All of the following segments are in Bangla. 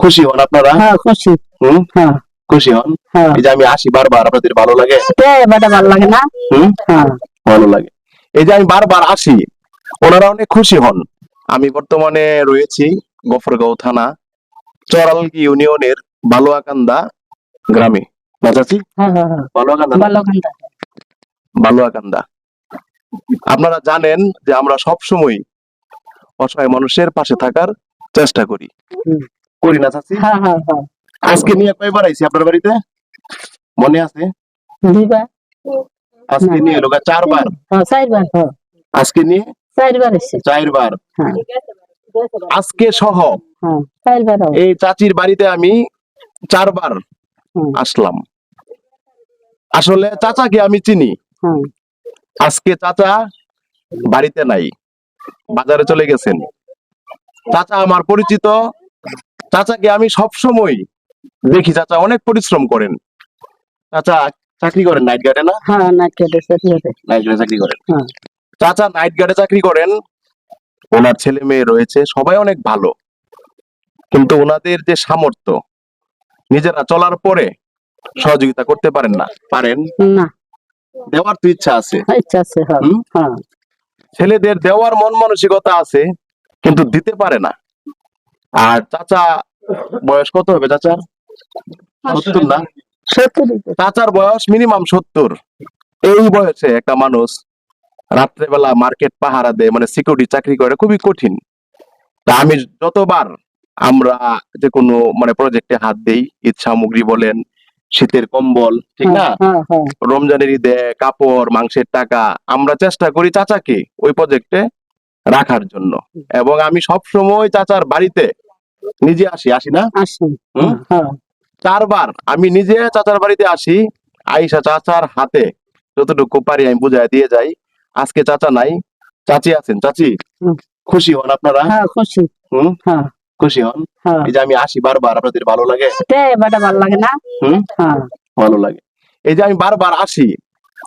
খুশি হন আপনারা? হ্যাঁ খুশি। হুম? হ্যাঁ। খুশি হন? হ্যাঁ। এই যে আমি আসি বারবার আপনাদের ভালো লাগে? ভালো লাগে না? হুম? হ্যাঁ। ভালো লাগে। এই যে আমি বারবার আসি ওনারা অনেক খুশি হন। আমি বর্তমানে রয়েছি গফরগাঁও থানা চরালকি ইউনিয়নের বালুয়াকান্দা গ্রামে। হ্যাঁ হ্যাঁ হ্যাঁ। বালুয়াকান্দা না? বালুয়াকান্দা। আপনারা জানেন যে আমরা সব সময় অসহায় মানুষের পাশে থাকার চেষ্টা করি। করি না চাচি। হ্যাঁ হ্যাঁ হ্যাঁ। আজকে নিয়ে কয়বার আইছি আপনার বাড়িতে? মনে আছে? আজকে নিয়ে লোকা চারবার। হ্যাঁ চারবার হ্যাঁ। আজকে নিয়ে চারবার হ্যাঁ। আজকে সহ। হ্যাঁ চারবার এই চাচির বাড়িতে আমি চারবার আসলাম। আসলে চাচাকে আমি চিনি। আজকে চাচা বাড়িতে নাই। বাজারে চলে গেছেন। চাচা আমার পরিচিত। চাচাকে আমি সব সময় দেখি চাচা অনেক পরিশ্রম করেন। চাচা চাকরি করেন নাইট গার্ডে না? হ্যাঁ নাইট কেটে সেটিতে নাইট গার্ডে চাকরি করেন। হ্যাঁ। চাচা নাইট গার্ডে চাকরি করেন। ওনার ছেলে মেয়ে রয়েছে সবাই অনেক ভালো। কিন্তু ওনাদের যে সামর্থ্য নিজেরা চলার পরে সহযোগিতা করতে পারেন না। পারেন? না। দেওয়ার তো ইচ্ছা আছে। ইচ্ছা আছে হ্যাঁ। হ্যাঁ। ছেলেদের দেওয়ার মন মানসিকতা আছে কিন্তু দিতে পারে না। আর চাচা বয়স কত হবে চাচার সত্তর। না? চাচার বয়স মিনিমাম সত্তর। এই বয়সে একটা মানুষ রাত্রেবেলা মার্কেট পাহারা দেয় মানে সিকিউরিটি চাকরি করে খুবই কঠিন। তা আমি যতবার আমরা যে কোনো মানে প্রজেক্টে হাত দেই ঈদ সামগ্রী বলেন শীতের কম্বল ঠিক না? হ্যাঁ হ্যাঁ রমজানের ঈদে কাপড় মাংসের টাকা আমরা চেষ্টা করি চাচাকে ওই প্রজেক্টে রাখার জন্য। এবং আমি সব সময় চাচার বাড়িতে নিজে আসি আসি না? হ্যাঁ। চারবার আমি নিজে চাচার বাড়িতে আসি আইসা চাচার হাতে যতটুকু পারি আমি বুঝাই দিয়ে যাই। আজকে চাচা নাই চাচি আছেন চাচি? খুশি হন আপনারা? হ্যাঁ খুশি। হুম? হ্যাঁ। খুশি হন? এই যে আমি আসি বারবার আপনাদের ভালো লাগে? ভালো লাগে না? হুম? ভালো লাগে। এই যে আমি বারবার আসি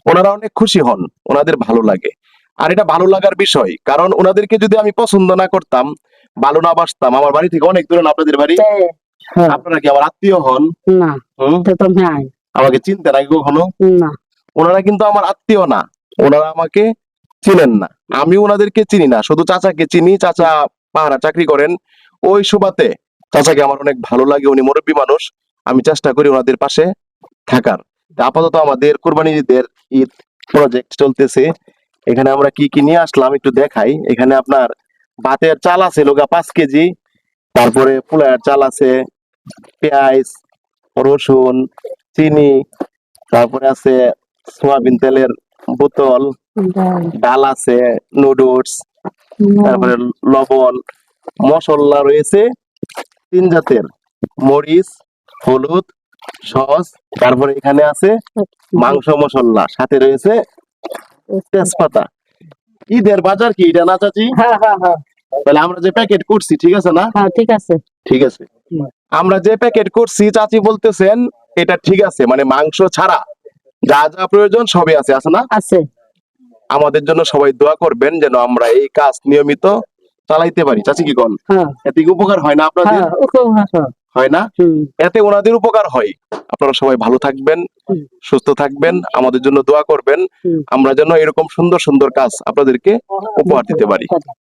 ওনারা অনেক খুশি হন ওনাদের ভালো লাগে। আর এটা ভালো লাগার বিষয়। কারণ ওনাদেরকে যদি আমি পছন্দ না করতাম ভালো না বাসতাম আমার বাড়ি থেকে অনেক দূরে না আপনাদের বাড়ি? হ্যাঁ। আপনারা কি আমার আত্মীয় হন? না আমাকে চিনতে নাকি কখনো? না। ওনারা কিন্তু আমার আত্মীয় না। ওনারা আমাকে চিনেন না। আমি ওনাদেরকে চিনি না। শুধু চাচাকে চিনি চাচা পাহারা চাকরি করেন। ওই সুবাতে চাচাকে আমার অনেক ভালো লাগে উনি মুরব্বী মানুষ। আমি চেষ্টা করি ওনাদের পাশে থাকার। আপাতত আমাদের কোরবানি ঈদের ঈদ প্রজেক্ট চলতেছে। এখানে আমরা কি কি নিয়ে আসলাম একটু দেখাই। এখানে আপনার ভাতের চাল আছে লোকা পাঁচ কেজি তারপরে পোলার চাল আছে পেঁয়াজ রসুন চিনি তারপরে আছে সোয়াবিন তেলের বোতল ডাল আছে নুডলস তারপরে লবণ মশলা রয়েছে তিন জাতের। মরিচ হলুদ সস তারপরে এখানে আছে মাংস মশলা সাথে রয়েছে তেজপাতা। ঈদের বাজার কি এটা না চাচি? হ্যাঁ হ্যাঁ হ্যাঁ। তাহলে আমরা যে প্যাকেট করছি ঠিক আছে না? হ্যাঁ ঠিক আছে। ঠিক আছে। আমরা যে প্যাকেট করছি চাচি বলতেছেন এটা ঠিক আছে মানে মাংস ছাড়া। যা যা প্রয়োজন সবই আছে আছে না? আছে। আমাদের জন্য সবাই দোয়া করবেন যেন আমরা এই কাজ নিয়মিত চালাইতে পারি। চাচি কি কন? এতে কি উপকার হয় না আপনাদের? হ্যাঁ না? এতে ওনাদের উপকার হয়। আপনারা সবাই ভালো থাকবেন সুস্থ থাকবেন আমাদের জন্য দোয়া করবেন। আমরা যেন এরকম সুন্দর সুন্দর কাজ আপনাদেরকে উপহার দিতে পারি।